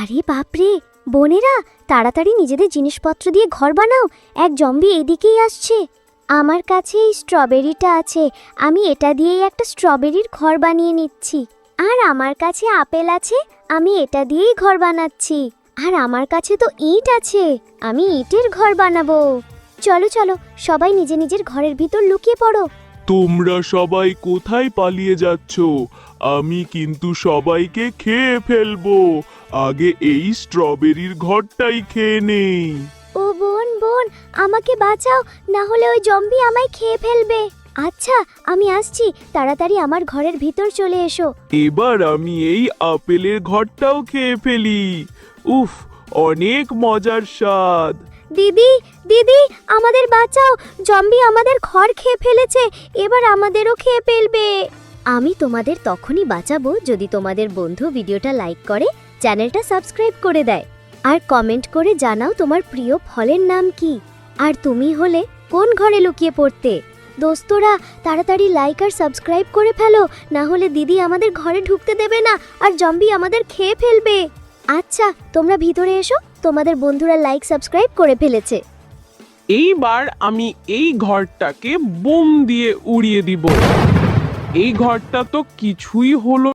আরে বাপরে, বোনেরা, তাড়াতাড়ি নিজেদের জিনিসপত্র দিয়ে ঘর বানাও, এক জম্বি এদিকেই আসছে। আমার কাছে এই স্ট্রবেরিটা আছে, আমি এটা দিয়েই একটা স্ট্রবেরির ঘর বানিয়ে নিচ্ছি। আর আমার কাছে আপেল আছে, আমি এটা দিয়েই ঘর বানাচ্ছি। আর আমার কাছে তো ইট আছে, আমি ইটের ঘর বানাবো। চলো চলো, সবাই নিজে নিজের ঘরের ভিতর লুকিয়ে পড়ো। তোমরা সবাই কোথায় পালিয়ে যাচ্ছ? আমি কিন্তু সবাইকে খেয়ে ফেলব। আগে এই স্ট্রবেরির ঘরটাই খেয়ে নেই। ও বোন বোন আমাকে বাঁচাও না হলে ওই জম্বি আমায় খেয়ে ফেলবে। আচ্ছা আমি আসছি তাড়াতাড়ি আমার ঘরের ভিতর চলে এসো। এবার আমি এই আপেলের ঘরটাও খেয়ে ফেলি। উফ অনেক মজার স্বাদ। দিদি দিদি, আমাদের বাঁচাও। জম্বি আমাদের ঘর খেয়ে ফেলেছে, এবার আমাদেরও খেয়ে ফেলবে। আমি তোমাদের তখনই বাঁচাবো যদি তোমাদের বন্ধু ভিডিওটা লাইক করে, চ্যানেলটা সাবস্ক্রাইব করে দেয়। আর কমেন্ট করে জানাও তোমার প্রিয় ফলের নাম কি। আর তুমি হলে কোন ঘরে লুকিয়ে পড়তে। দোস্তরা, তাড়াতাড়ি লাইক আর সাবস্ক্রাইব করে ফেলো, না হলে দিদি আমাদের ঘরে ঢুকতে দেবে না, আর জম্বি আমাদের খেয়ে ফেলবে। আচ্ছা তোমরা ভিতরে এসো, তোমাদের বন্ধুরা লাইক সাবস্ক্রাইব করে ফেলেছে। এইবার আমি এই ঘরটাকে বোম দিয়ে উড়িয়ে দিব। এই ঘরটা তো কিছুই হলো